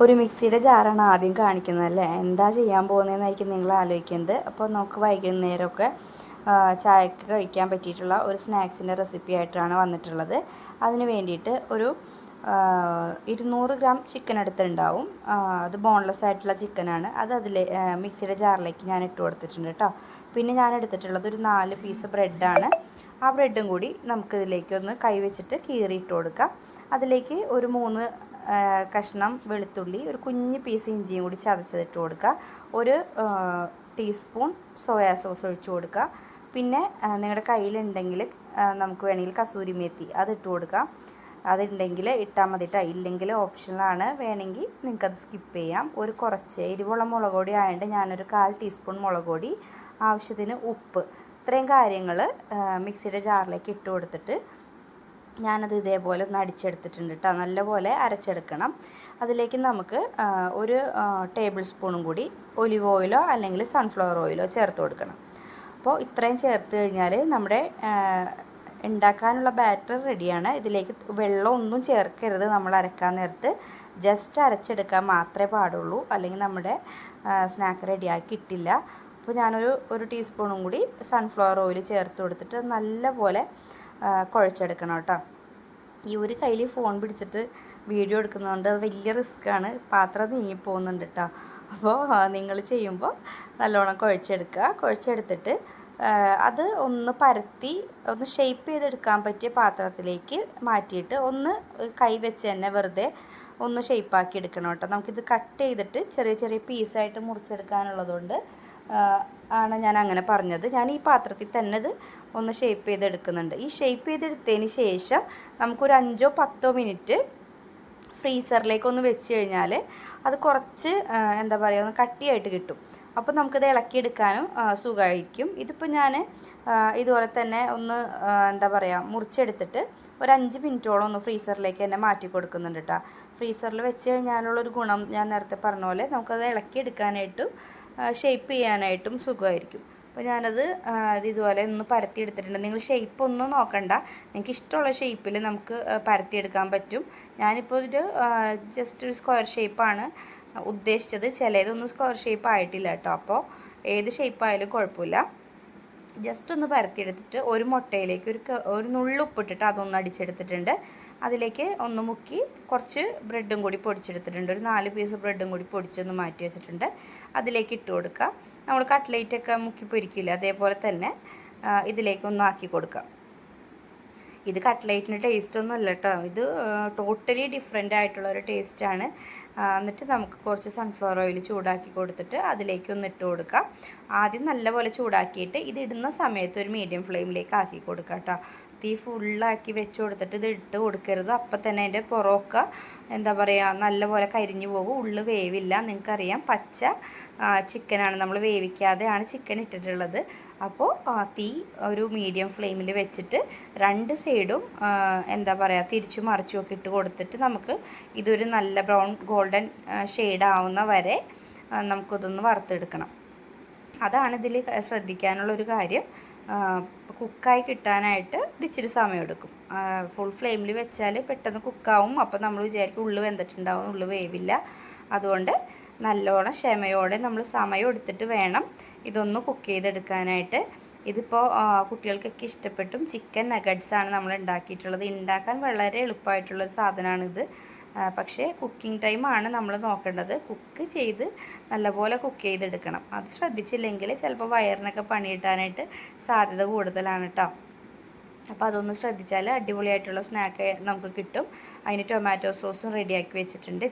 ഒരു മിക്സിയുടെ ജാറാണ് ആദ്യം കാണിക്കുന്നത് അല്ലേ എന്താ ചെയ്യാൻ പോകുന്നതെന്നായിരിക്കും നിങ്ങൾ ആലോചിക്കുന്നത് അപ്പോൾ നമുക്ക് വൈകുന്നേരമൊക്കെ ചായക്ക് കഴിക്കാൻ പറ്റിയിട്ടുള്ള ഒരു സ്നാക്സിന്റെ റെസിപ്പി ആയിട്ടാണ് വന്നിട്ടുള്ളത്. അതിന് വേണ്ടിയിട്ട് ഒരു ഇരുന്നൂറ് ഗ്രാം ചിക്കൻ എടുത്തിട്ടുണ്ടാവും. അത് ബോൺലെസ് ആയിട്ടുള്ള ചിക്കനാണ്. അത് അതിൽ മിക്സിയുടെ ജാറിലേക്ക് ഞാൻ ഇട്ട് കൊടുത്തിട്ടുണ്ട് കേട്ടോ. പിന്നെ ഞാൻ എടുത്തിട്ടുള്ളത് ഒരു നാല് പീസ് ബ്രെഡാണ്. ആ ബ്രെഡും കൂടി നമുക്കിതിലേക്ക് ഒന്ന് കൈവച്ചിട്ട് കീറി ഇട്ട് കൊടുക്കാം. അതിലേക്ക് ഒരു മൂന്ന് കഷ്ണം വെളുത്തുള്ളി ഒരു കുഞ്ഞ് പീസ് ഇഞ്ചിയും കൂടി ചതച്ചതിട്ട് കൊടുക്കുക. ഒരു ടീസ്പൂൺ സോയാ സോസ് ഒഴിച്ചു കൊടുക്കുക. പിന്നെ നിങ്ങളുടെ കയ്യിലുണ്ടെങ്കിൽ നമുക്ക് വേണമെങ്കിൽ കസൂരി മേത്തി അതിട്ട് കൊടുക്കാം അതുണ്ടെങ്കിൽ ഇട്ടാൽ മതി കേട്ടോ ഇല്ലെങ്കിൽ ഓപ്ഷനിലാണ് വേണമെങ്കിൽ നിങ്ങൾക്കത് സ്കിപ്പ് ചെയ്യാം. ഒരു കുറച്ച് എരിവുള്ള മുളക് പൊടി ആയതുകൊണ്ട് ഞാനൊരു കാൽ ടീസ്പൂൺ മുളക് പൊടി ആവശ്യത്തിന് ഉപ്പ്. ഇത്രയും കാര്യങ്ങൾ മിക്സിയുടെ ജാറിലേക്ക് ഇട്ട് കൊടുത്തിട്ട് ഞാനത് ഇതേപോലെ ഒന്ന് അടിച്ചെടുത്തിട്ടുണ്ട് കേട്ടോ നല്ലപോലെ അരച്ചെടുക്കണം. അതിലേക്ക് നമുക്ക് ഒരു ടേബിൾ സ്പൂണും കൂടി ഒലിവ് ഓയിലോ അല്ലെങ്കിൽ സൺഫ്ലവർ ഓയിലോ ചേർത്ത് കൊടുക്കണം. അപ്പോൾ ഇത്രയും ചേർത്ത് കഴിഞ്ഞാൽ നമ്മുടെ ഉണ്ടാക്കാനുള്ള ബാറ്റർ റെഡിയാണ്. ഇതിലേക്ക് വെള്ളം ഒന്നും ചേർക്കരുത് നമ്മൾ അരക്കാൻ നേരത്ത്. ജസ്റ്റ് അരച്ചെടുക്കാൻ മാത്രമേ പാടുള്ളൂ. അല്ലെങ്കിൽ നമ്മുടെ സ്നാക്ക് റെഡിയാക്കി കിട്ടില്ല. അപ്പോൾ ഞാനൊരു ഒരു ടീസ്പൂണും കൂടി സൺഫ്ലവർ ഓയിൽ ചേർത്ത് കൊടുത്തിട്ട് നല്ലപോലെ കുഴച്ചെടുക്കണം കേട്ടോ. ഈ ഒരു കയ്യിൽ ഫോൺ പിടിച്ചിട്ട് വീഡിയോ എടുക്കുന്നതുകൊണ്ട് വലിയ റിസ്ക്കാണ് പാത്രം നീങ്ങി പോകുന്നുണ്ട് കേട്ടോ അപ്പോൾ നിങ്ങൾ ചെയ്യുമ്പോൾ നല്ലോണം കുഴച്ചെടുക്കുക. കുഴച്ചെടുത്തിട്ട് അത് ഒന്ന് പരത്തി ഒന്ന് ഷേപ്പ് ചെയ്തെടുക്കാൻ പറ്റിയ പാത്രത്തിലേക്ക് മാറ്റിയിട്ട് ഒന്ന് കൈ വെച്ച് തന്നെ വെറുതെ ഒന്ന് ഷേപ്പാക്കി എടുക്കണം കേട്ടോ നമുക്കിത് കട്ട് ചെയ്തിട്ട് ചെറിയ ചെറിയ പീസായിട്ട് മുറിച്ചെടുക്കാനുള്ളതുകൊണ്ട് ആണ് ഞാൻ അങ്ങനെ പറഞ്ഞത്. ഞാൻ ഈ പാത്രത്തിൽ തന്നെ ഇത് ഒന്ന് ഷേപ്പ് ചെയ്തെടുക്കുന്നുണ്ട്. ഈ ഷേപ്പ് ചെയ്തെടുത്തതിന് ശേഷം നമുക്കൊരു അഞ്ചോ പത്തോ മിനിറ്റ് ഫ്രീസറിലേക്ക് ഒന്ന് വെച്ച് കഴിഞ്ഞാൽ അത് കുറച്ച് എന്താ പറയുക ഒന്ന് കട്ടിയായിട്ട് കിട്ടും. അപ്പോൾ നമുക്കിത് ഇളക്കിയെടുക്കാനും സുഖമായിരിക്കും. ഇതിപ്പോൾ ഞാൻ ഇതുപോലെ തന്നെ ഒന്ന് എന്താ പറയുക മുറിച്ചെടുത്തിട്ട് ഒരു അഞ്ച് മിനിറ്റോളം ഒന്ന് ഫ്രീസറിലേക്ക് തന്നെ മാറ്റി കൊടുക്കുന്നുണ്ട് കേട്ടോ ഫ്രീസറിൽ വെച്ച് കഴിഞ്ഞാലുള്ളൊരു ഗുണം ഞാൻ നേരത്തെ പറഞ്ഞ പോലെ നമുക്കത് ഇളക്കിയെടുക്കാനായിട്ടും ഷേപ്പ് ചെയ്യാനായിട്ടും സുഖമായിരിക്കും. അപ്പോൾ ഞാനത് ഇതുപോലെ ഒന്ന് പരത്തി എടുത്തിട്ടുണ്ട് നിങ്ങൾ ഷേപ്പ് ഒന്നും നോക്കണ്ട. നിങ്ങൾക്ക് ഇഷ്ടമുള്ള ഷേപ്പിൽ നമുക്ക് പരത്തിയെടുക്കാൻ പറ്റും. ഞാനിപ്പോൾ ഒരു ജസ്റ്റ് ഒരു സ്ക്വയർ ഷേപ്പാണ് ഉദ്ദേശിച്ചത്. ചിലതൊന്നും സ്ക്വയർ ഷേപ്പ് ആയിട്ടില്ല കേട്ടോ. അപ്പോൾ ഏത് ഷേപ്പ് ആയാലും കുഴപ്പമില്ല. ജസ്റ്റ് ഒന്ന് പരത്തിയെടുത്തിട്ട് ഒരു മുട്ടയിലേക്ക് ഒരു ഒരു നുള്ളുപ്പിട്ടിട്ട് അതൊന്ന് അടിച്ചെടുത്തിട്ടുണ്ട്. അതിലേക്ക് ഒന്ന് മുക്കി കുറച്ച് ബ്രെഡും കൂടി പൊടിച്ചെടുത്തിട്ടുണ്ട്. ഒരു നാല് പീസ് ബ്രെഡും കൂടി പൊടിച്ചൊന്ന് മാറ്റി വെച്ചിട്ടുണ്ട്. അതിലേക്ക് ഇട്ട് കൊടുക്കുക നമ്മൾ കട്ട്ലേറ്റൊക്കെ മുക്കി പൊരിക്കില്ല അതേപോലെ തന്നെ ഇതിലേക്കൊന്ന് ആക്കി കൊടുക്കാം. ഇത് കട്ട്ലേറ്റിന് ടേസ്റ്റ് ഒന്നും അല്ല കേട്ടോ ഇത് ടോട്ടലി ഡിഫറെന്റ് ആയിട്ടുള്ള ഒരു ടേസ്റ്റാണ് എന്നിട്ട് നമുക്ക് കുറച്ച് സൺഫ്ലവർ ഓയിൽ ചൂടാക്കി കൊടുത്തിട്ട് അതിലേക്ക് ഒന്ന് ഇട്ട് കൊടുക്കാം. ആദ്യം നല്ലപോലെ ചൂടാക്കിയിട്ട് ഇത് ഇടുന്ന സമയത്ത് ഒരു മീഡിയം ഫ്ലെയിമിലേക്ക് ആക്കി കൊടുക്കാം കേട്ടോ തീ ഫുള്ളാക്കി വെച്ച് കൊടുത്തിട്ട് ഇത് ഇട്ട് കൊടുക്കരുത്. അപ്പം തന്നെ അതിന്റെ പുറമൊക്കെ എന്താ പറയുക നല്ലപോലെ കരിഞ്ഞു പോകും. ഉള്ളു വേവില്ല നിങ്ങൾക്കറിയാം പച്ച ചിക്കനാണ് നമ്മൾ വേവിക്കാതെയാണ് ചിക്കൻ ഇട്ടിട്ടുള്ളത്. അപ്പോൾ തീ ഒരു മീഡിയം ഫ്ലെയിമിൽ വെച്ചിട്ട് രണ്ട് സൈഡും എന്താ പറയുക തിരിച്ചു മറിച്ചും ഒക്കെ ഇട്ട് കൊടുത്തിട്ട് നമുക്ക് ഇതൊരു നല്ല ബ്രൗൺ ഗോൾഡൻ ഷെയ്ഡ് ആവുന്ന വരെ നമുക്കിതൊന്ന് വറുത്തെടുക്കണം. അതാണ് ഇതിൽ ശ്രദ്ധിക്കാനുള്ള ഒരു കാര്യം. കുക്കായി കിട്ടാനായിട്ട് ഇച്ചിരി സമയമെടുക്കും. ഫുൾ ഫ്ലെയിമിൽ വെച്ചാൽ പെട്ടെന്ന് കുക്കാവും. അപ്പോൾ നമ്മൾ വിചാരിക്കും ഉള്ളു വെന്തിട്ടുണ്ടാവും ഉള്ളു വേവില്ല. അതുകൊണ്ട് നല്ലോണം ക്ഷമയോടെ നമ്മൾ സമയം എടുത്തിട്ട് വേണം ഇതൊന്ന് കുക്ക് ചെയ്തെടുക്കാനായിട്ട്. ഇതിപ്പോൾ കുട്ടികൾക്കൊക്കെ ഇഷ്ടപ്പെട്ടും ചിക്കൻ നഗറ്റ്സ് ആണ് നമ്മൾ ഉണ്ടാക്കിയിട്ടുള്ളത്. ഉണ്ടാക്കാൻ വളരെ എളുപ്പമായിട്ടുള്ളൊരു സാധനമാണിത് പക്ഷേ കുക്കിംഗ് ടൈമാണ് നമ്മൾ നോക്കേണ്ടത്. കുക്ക് ചെയ്ത് നല്ലപോലെ കുക്ക് ചെയ്തെടുക്കണം. അത് ശ്രദ്ധിച്ചില്ലെങ്കിൽ ചിലപ്പോൾ വയറിനൊക്കെ പണിയിട്ടാനായിട്ട് സാധ്യത കൂടുതലാണ് കേട്ടോ അപ്പോൾ അതൊന്ന് ശ്രദ്ധിച്ചാൽ അടിപൊളിയായിട്ടുള്ള സ്നാക്ക് നമുക്ക് കിട്ടും. അതിന് ടൊമാറ്റോ സോസും റെഡിയാക്കി വെച്ചിട്ടുണ്ട്.